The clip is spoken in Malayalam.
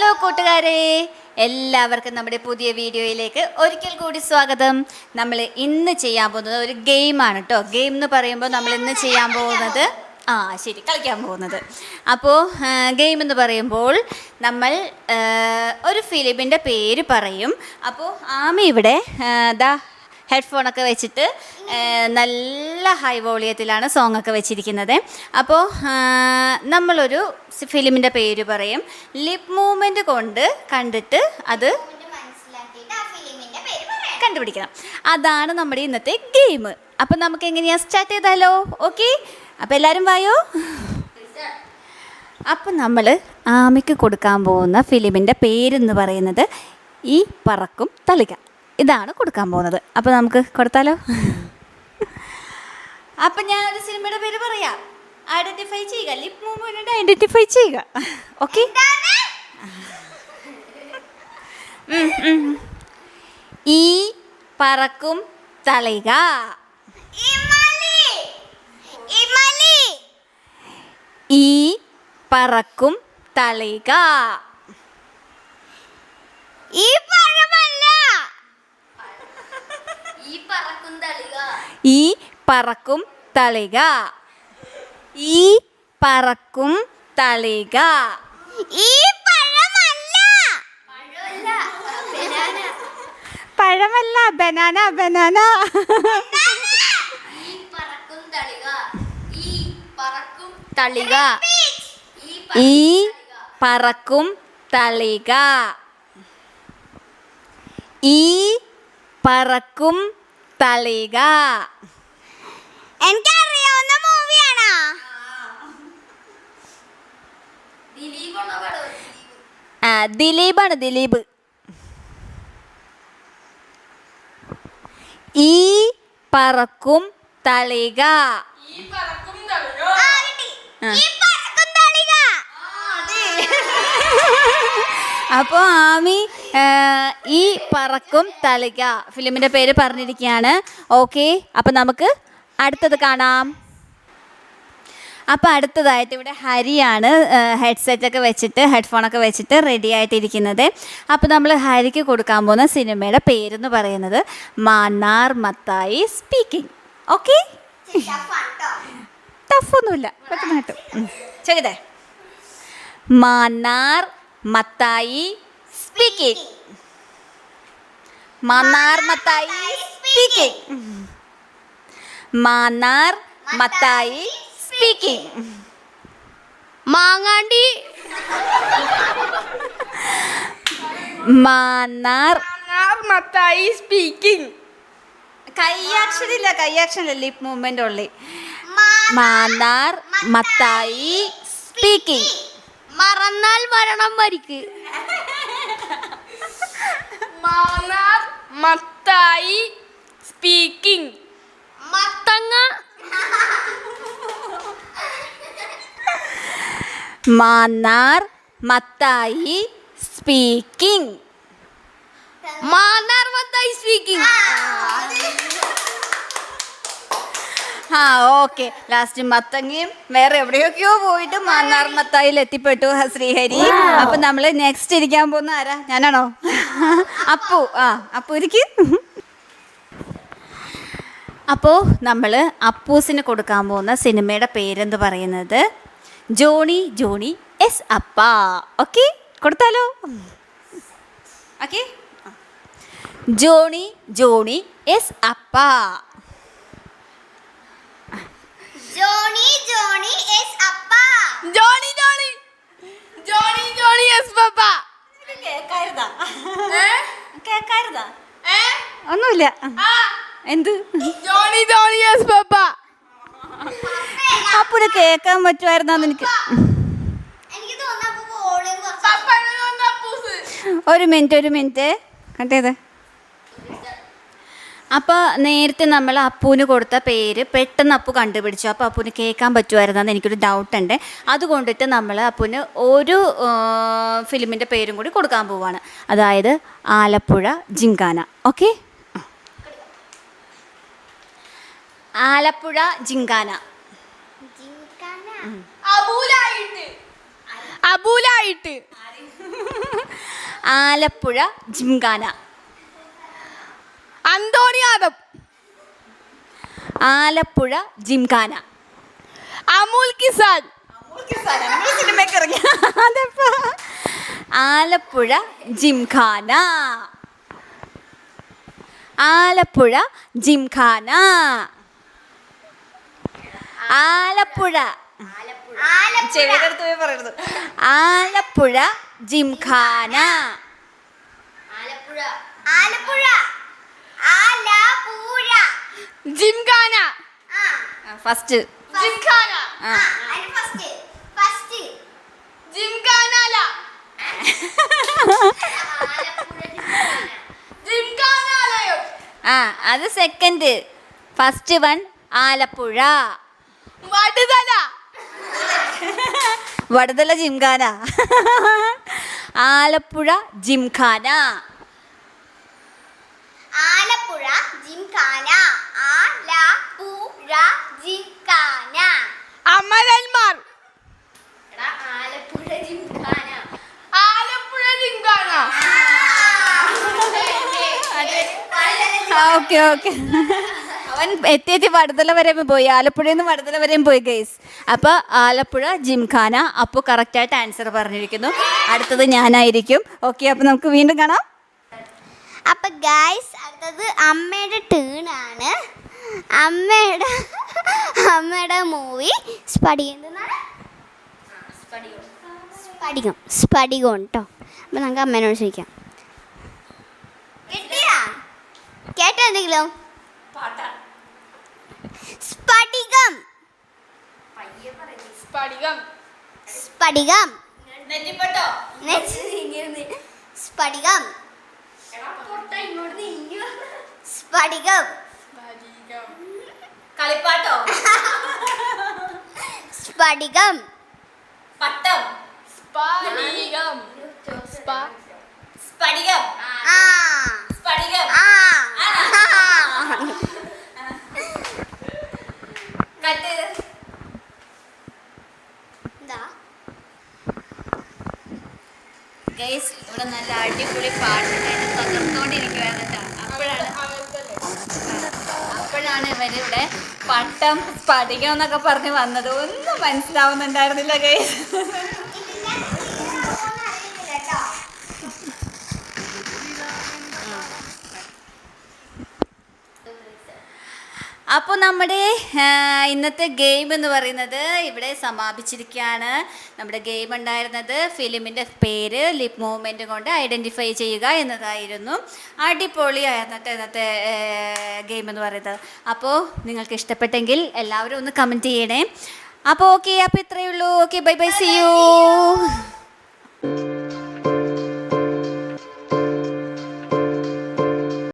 ഹലോ കൂട്ടുകാരെ. എല്ലാവർക്കും നമ്മുടെ പുതിയ വീഡിയോയിലേക്ക് ഒരിക്കൽ കൂടി സ്വാഗതം. നമ്മൾ ഇന്ന് ചെയ്യാൻ പോകുന്നത് ഒരു ഗെയിമാണ് കേട്ടോ. ഗെയിം എന്ന് പറയുമ്പോൾ നമ്മൾ ഇന്ന് ചെയ്യാൻ പോകുന്നത് ആ ശരി കളിക്കാൻ പോകുന്നത്. അപ്പോൾ ഗെയിം എന്ന് പറയുമ്പോൾ നമ്മൾ ഒരു ഫിലിമിന്റെ പേര് പറയും. അപ്പോൾ ആമി ഇവിടെ ദാ ഹെഡ്ഫോണൊക്കെ വെച്ചിട്ട് നല്ല ഹൈ വോളിയത്തിലാണ് സോങ് ഒക്കെ വെച്ചിരിക്കുന്നത്. അപ്പോൾ നമ്മളൊരു ഫിലിമിന്റെ പേര് പറയും. ലിപ് മൂവ്മെന്റ് കൊണ്ട് കണ്ടിട്ട് അത് കണ്ടുപിടിക്കണം. അതാണ് നമ്മുടെ ഇന്നത്തെ ഗെയിം അപ്പം നമുക്ക് എങ്ങനെയാണ് സ്റ്റാർട്ട് ചെയ്താലോ? ഓക്കെ അപ്പം എല്ലാവരും വായോ? അപ്പം നമ്മൾ ആമയ്ക്ക് കൊടുക്കാൻ പോകുന്ന ഫിലിമിന്റെ പേരെന്ന് പറയുന്നത് ഈ പറക്കും തളിക. ഇതാണ് കൊടുക്കാൻ പോകുന്നത്. അപ്പോൾ നമുക്ക് കൊടുത്താലോ? അപ്പം ഞാൻ ഒരു സിനിമയുടെ പേര് പറയാം. ഐഡന്റിഫൈ ചെയ്യുക. ലിപ് മൂവ്മെന്റ് ഐഡന്റിഫൈ ചെയ്യുക. ഓക്കെ ഈ പറക്കും തളിക. ഈ പറക്കും തളിക ഈ പഴമല്ല ഈ പറക്കും തളിക. ഈ പറക്കും തളിക. ഈ പഴമല്ല. പഴമല്ല ബനാന. ബനാന തളിക. ഈ പറക്കും തളിക. ഈ പറക്കും തളിക. എനിക്കറിയാവുന്ന മൂവിയാണോ? ആ ദിലീപാണ് ദിലീപ്. ഈ പറക്കും തളിക. അപ്പോ അപ്പോൾ ആമി ഈ പറക്കും തളിക ഫിലിമിന്റെ പേര് പറഞ്ഞിരിക്കുകയാണ്. ഓക്കെ അപ്പം നമുക്ക് അടുത്തത് കാണാം. അപ്പോൾ അടുത്തതായിട്ട് ഇവിടെ ഹരിയാണ് ഹെഡ്സെറ്റൊക്കെ വെച്ചിട്ട് ഹെഡ്ഫോണൊക്കെ വെച്ചിട്ട് റെഡി ആയിട്ടിരിക്കുന്നത്. അപ്പോൾ നമ്മൾ ഹരിക്ക് കൊടുക്കാൻ പോകുന്ന സിനിമയുടെ പേരെന്ന് പറയുന്നത് മാന്നാർ മത്തായി സ്പീക്കിംഗ് ഓക്കെ? ടഫൊന്നുമില്ല പെട്ടെന്ന് കിട്ടും. ചെയ്തേ Mannar Mathai speaking Mannar Mathai speaking Mannar Mathai speaking മാങ്ങാണ്ടി. മാന്നാർ മത്തായി സ്പീക്കിംഗ് കയ്യാക്ഷൻ ഇല്ല കയ്യാക്ഷൻ ഇല്ല ലിപ് മൂവ്മെന്റ് ഉള്ളി മാന്നാർ മത്തായി സ്പീക്കിംഗ് മറന്നാൽ മരണം വരിക്ക്. മാന്നാർ മത്തായി സ്പീക്കിംഗ് മത്തങ്ങ മാന്നാർ മത്തായി സ്പീക്കിംഗ് മാന്നാർ മത്തായി സ്പീക്കിംഗ് ആ ഓക്കെ ലാസ്റ്റ് മത്തങ്ങയും വേറെ എവിടെയൊക്കെയോ പോയിട്ട് മാന്നാർ മത്തായിൽ എത്തിപ്പെട്ടു ശ്രീഹരി. അപ്പൊ നമ്മൾ നെക്സ്റ്റ് ഇരിക്കാൻ പോകുന്ന ആരാ? ഞാനാണോ? അപ്പു ആ അപ്പു ഇരിക്കും. അപ്പോൾ നമ്മൾ അപ്പൂസിന് കൊടുക്കാൻ പോകുന്ന സിനിമയുടെ പേരെന്ന് പറയുന്നത്? Johnny Johnny yes Appa. Okay കൊടുത്താലോ? Okay Johnny Johnny yes Appa Johnny Johnny yes Appa Johnny Johnny Johnny Johnny yes papa കേക്കായിരുതാ ഏ? കേക്കായിരുതാ ഏ? ഒന്നുമില്ല. ആ, എന്ത്? Johnny papa. കേക്കാൻ പറ്റുമായിരുന്നു എനിക്ക് ഒരു മിനിറ്റ് ഒരു മിനിറ്റ്. കണ്ടേത് അപ്പോൾ നേരത്തെ നമ്മൾ അപ്പൂന് കൊടുത്ത പേര് പെട്ടെന്ന് അപ്പു കണ്ടുപിടിച്ചു. അപ്പോൾ അപ്പൂന് കേൾക്കാൻ പറ്റുമായിരുന്നെന്ന് എനിക്കൊരു ഡൗട്ട് ഉണ്ട്. അതുകൊണ്ടിട്ട് നമ്മൾ അപ്പൂന് ഒരു ഫിലിമിന്റെ പേരും കൂടി കൊടുക്കാൻ പോവാണ്. അതായത് ആലപ്പുഴ ജിങ്കാന. ഓക്കെ ആലപ്പുഴ ജിങ്കാന. അബൂലായിട്ട്. ആലപ്പുഴ ജിംഖാന അന്തോണി ആദം. ആലപ്പുഴ ജിംഖാന അമൂൽ കിസാൻ. ആലപ്പുഴ ജിംഖാന ആലപ്പുഴ ജിംഖാന ആലപ്പുഴ. ചെവിയുടെ പോയി പറയരുത് ആലപ്പുഴ ജിംഖാന. ആലപ്പുഴ. ആലപ്പുഴ. ആലപ്പുഴ. ജിംഖാന. ആ. ഫസ്റ്റ് ജിംഖാന. ഫസ്റ്റ് ഫസ്റ്റ് ജിംഖാനാല ആലപ്പുഴ ജിംഖാന. ജിംഖാനാലയം. ആ അത് second first one Alappuzha. Vaduthala. Vaduthala Gymkhana. Alappuzha Gymkhana. Alappuzha Gymkhana. Alappuzha Gymkhana. അമരന്മാർ. എടാ ആലപ്പുഴ ജിംഖാന. ആലപ്പുഴ ജിംഖാന. Okay okay. അവൻ എത്തി എത്തി വടതല വരെയും പോയി. ആലപ്പുഴയിൽ നിന്ന് വടതല വരെയും പോയി ഗൈസ് അപ്പോൾ ആലപ്പുഴ ജിംഖാന അപ്പോൾ കറക്റ്റായിട്ട് ആൻസർ പറഞ്ഞിരിക്കുന്നു. അടുത്തത് ഞാനായിരിക്കും. ഓക്കെ അപ്പോൾ നമുക്ക് വീണ്ടും കാണാം. അപ്പൊ ഗൈസ് അടുത്തത് അമ്മയുടെ ടേണാണ് അമ്മയുടെ അമ്മയുടെ മൂവി സ്പടികം എന്തെന്നാണ് സ്പടികം സ്പടികം കേട്ടോ അപ്പൊ നമുക്ക് അമ്മേനോട് ചോദിക്കാം. കേട്ടോ എന്തെങ്കിലും? സ്പടികം സ്ഫടികം സ്പടികം. സ്പടികം. സ്പടികം. കളിപ്പാട്ടോ? സ്പടികം. പട്ടം. സ്ഫടികം സ്പ സ്ഫടികം ആ സ്ഫടികം ആ കട്ട് എന്താ ഗൈസ് ഇവിടെ നല്ല അടിപൊളി പാട്ടുണ്ടായിട്ട് തകർത്തോണ്ടിരിക്കുകയാണ് കേട്ടോ അപ്പോഴാണ് അപ്പോഴാണ് ഇവിടെ പട്ടം സ്ഫടികം എന്നൊക്കെ പറഞ്ഞ് വന്നത്. ഒന്നും മനസ്സിലാവുന്നുണ്ടായിരുന്നില്ല ഗൈസ്. അപ്പോൾ നമ്മുടെ ഇന്നത്തെ ഗെയിം എന്ന് പറയുന്നത് ഇവിടെ സമാപിച്ചിരിക്കുകയാണ്. നമ്മുടെ ഗെയിം ഉണ്ടായിരുന്നത് ഫിലിമിന്റെ പേര് ലിപ് മൂവ്മെന്റ് കൊണ്ട് ഐഡന്റിഫൈ ചെയ്യുക എന്നതായിരുന്നു. അടിപൊളിയായിരുന്നിട്ട് ഇന്നത്തെ ഗെയിം എന്ന് പറയുന്നത്. അപ്പോൾ നിങ്ങൾക്ക് ഇഷ്ടപ്പെട്ടെങ്കിൽ എല്ലാവരും ഒന്ന് കമന്റ് ചെയ്യണേ. അപ്പോൾ ഓക്കെ അപ്പോൾ ഇത്രയേ ഉള്ളൂ. Okay bye bye see you.